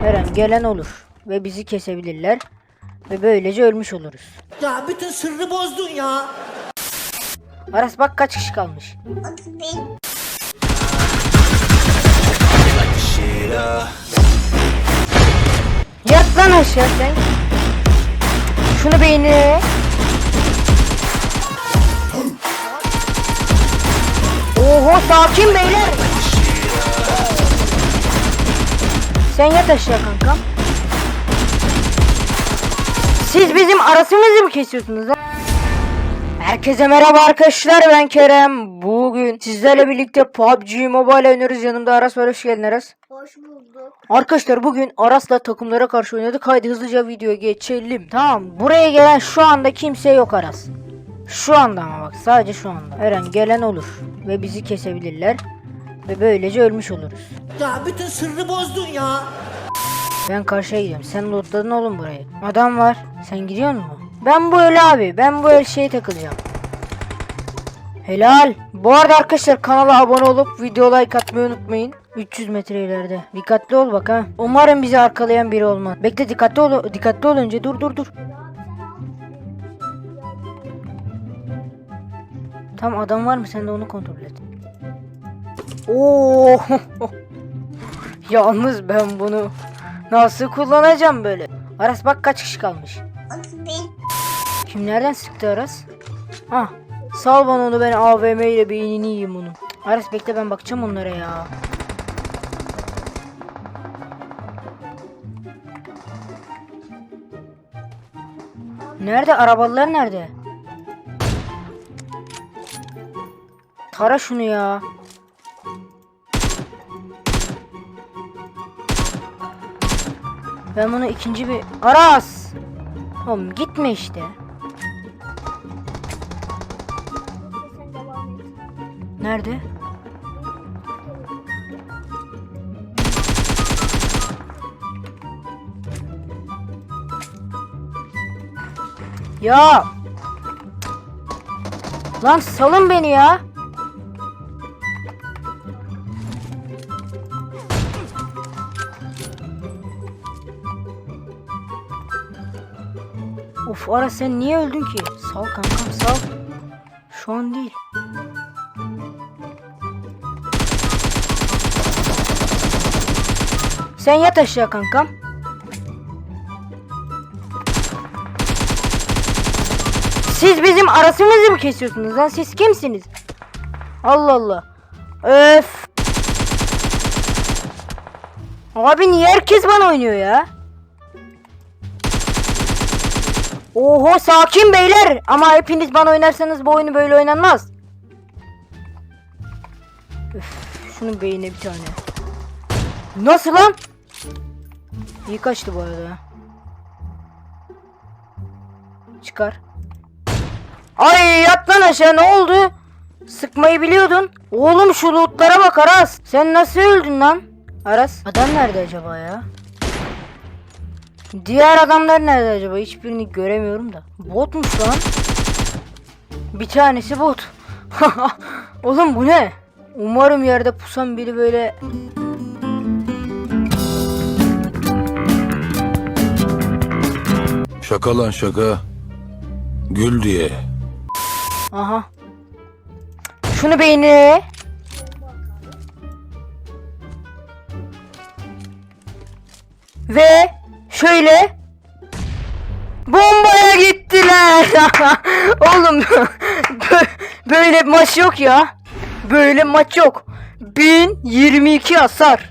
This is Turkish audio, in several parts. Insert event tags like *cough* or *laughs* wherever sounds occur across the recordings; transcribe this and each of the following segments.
Her an gelen olur ve bizi kesebilirler ve böylece ölmüş oluruz. Ya bütün sırrı bozdun ya. Aras bak kaç kişi kalmış. Yat lan aşağı sen. Şunu beynine. Oho sakin beyler. Sen yat aşağı kankam. Siz bizim arasımızı mı kesiyorsunuz lan? Herkese merhaba arkadaşlar ben Kerem. Bugün sizlerle birlikte PUBG Mobile oynuyoruz. Yanımda Aras var. Hoş geldin Aras. Hoş bulduk. Arkadaşlar bugün Aras'la takımlara karşı oynadık. Haydi hızlıca videoya geçelim. Tamam buraya gelen şu anda kimse yok Aras. Şu anda ama bak sadece şu anda. Her an gelen olur ve bizi kesebilirler ve böylece ölmüş oluruz. Ya bütün sırrı bozdun ya. Ben karşıya gidiyorum. Sen lootladın oğlum burayı. Adam var. Sen gidiyor mu? Ben bu öyle abi. Ben bu öyle şeye takılacağım. Helal. Bu arada arkadaşlar kanala abone olup video like atmayı unutmayın. 300 metre ileride. Dikkatli ol bak ha. Umarım bizi arkalayan biri olmaz. Bekle dikkatli ol. Dikkatli ol önce. Dur dur dur. Tam adam var mı? Sen de onu kontrol et. Oo. *laughs* Yalnız ben bunu nasıl kullanacağım böyle? Aras bak kaç kişi kalmış. Kim nereden sıktı Aras? Ah sal bana onu ben AVM ile beynini yiyeyim onu. Aras bekle ben bakacağım onlara ya. Nerede arabalar nerede? Tara şunu ya. Ben bunu ikinci bir... Aras! Oğlum gitme işte. Nerede? Ya! Lan salın beni ya. Of Ara sen niye öldün ki? Sal kankam sal. Şu an değil. Sen yat aşağı kankam. Siz bizim arasımızı mı kesiyorsunuz lan? Siz kimsiniz? Allah Allah. Öf. Abi niye herkes bana oynuyor ya? Oho sakin beyler. Ama hepiniz bana oynarsanız bu oyunu böyle oynanmaz. Üf, şunun beynine bir tane. Nasıl lan? İyi kaçtı bu arada. Çıkar. Ay yat lan aşağı ne oldu? Sıkmayı biliyordun. Oğlum şu lootlara bak Aras. Sen nasıl öldün lan? Aras. Adam nerede acaba ya? Diğer adamlar nerede acaba? Hiçbirini göremiyorum da. Botmuş lan. Bir tanesi bot. *laughs* Oğlum bu ne? Umarım yerde pusan biri böyle Şaka lan şaka. Gül diye. Aha. Şunu beynine. Ve şöyle bombaya gittiler. *laughs* Oğlum bö- böyle maç yok ya. Böyle maç yok. 1022 hasar.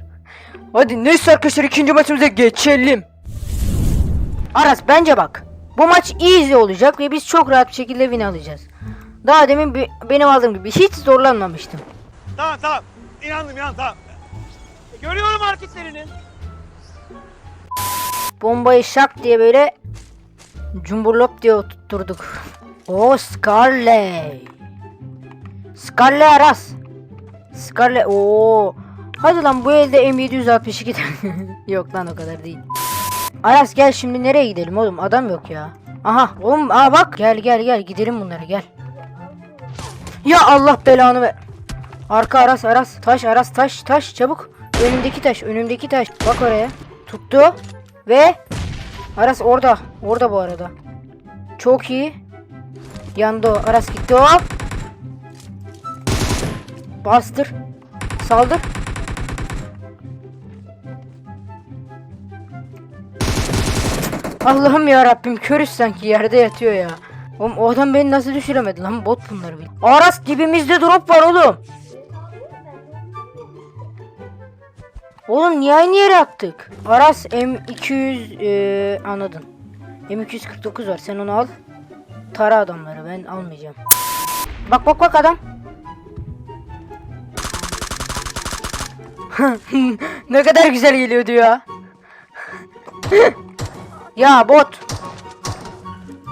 Hadi neyse arkadaşlar ikinci maçımıza geçelim. Aras bence bak. Bu maç easy olacak ve biz çok rahat bir şekilde win alacağız. Daha demin benim aldığım gibi hiç zorlanmamıştım. Tamam tamam. İnandım inandım tamam. Görüyorum hareketlerini. Bombayı şak diye böyle cumburlop diye oturtturduk. O Scarlet. Scarlet Aras. Scarlet. Oo. Hadi lan bu elde M762 *laughs* Yok lan o kadar değil. Aras gel şimdi nereye gidelim oğlum? Adam yok ya. Aha oğlum aa bak gel gel gel gidelim bunlara gel. Ya Allah belanı ver. Arka Aras Aras taş Aras taş taş çabuk. Önümdeki taş önümdeki taş. Bak oraya. Tuttu. Ve Aras orada. Orada bu arada. Çok iyi. Yandı o. Aras gitti hop. Bastır. Saldır. Allah'ım ya Rabbim körüz sanki yerde yatıyor ya. Oğlum o adam beni nasıl düşüremedi lan bot bunlar bir. Aras dibimizde drop var oğlum. Oğlum niye aynı yere attık? Aras M200 eee, anladın. M249 var sen onu al. Tara adamları ben almayacağım. Bak bak bak adam. *laughs* ne kadar güzel geliyordu ya. *laughs* ya bot.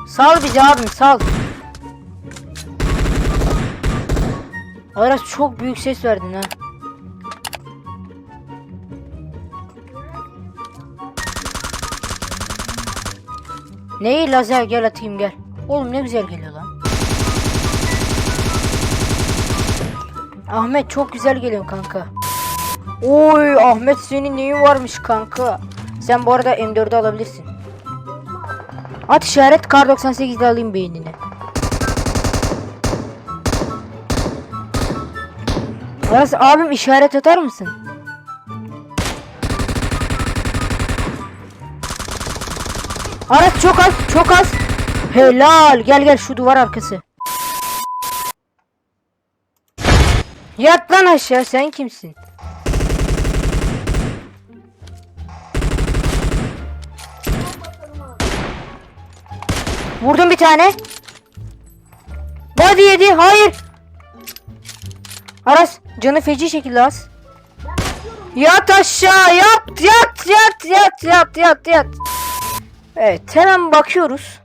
Sal bizi abim sal. Aras çok büyük ses verdin ha. Neyi lazer gel atayım gel. Oğlum ne güzel geliyor lan. Ahmet çok güzel geliyor kanka. Oy Ahmet senin neyin varmış kanka. Sen bu arada M4'ü alabilirsin. At işaret kar 98'de alayım beynini. Aras abim işaret atar mısın? Aras çok az çok az. Helal gel gel şu duvar arkası. Yat lan aşağı sen kimsin? Vurdum bir tane. Body yedi. Hayır. Aras canı feci şekilde az. Yat aşağı yat yat yat yat yat yat yat. Evet hemen bakıyoruz.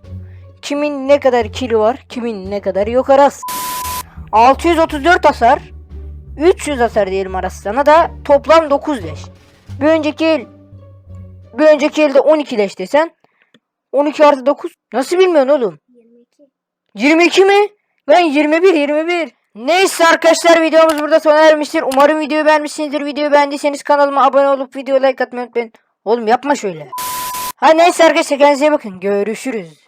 Kimin ne kadar kili var, kimin ne kadar yok Aras. 634 hasar. 300 hasar diyelim Aras sana da toplam 9 leş. Bir önceki el bir önceki elde 12 leş desen 12 artı 9 nasıl bilmiyorsun oğlum? 22. 22 mi? Ben 21 21. Neyse arkadaşlar videomuz burada sona ermiştir. Umarım videoyu beğenmişsinizdir. Videoyu beğendiyseniz kanalıma abone olup video like atmayı unutmayın. Oğlum yapma şöyle. Ha neyse arkadaşlar kendinize bakın. Görüşürüz.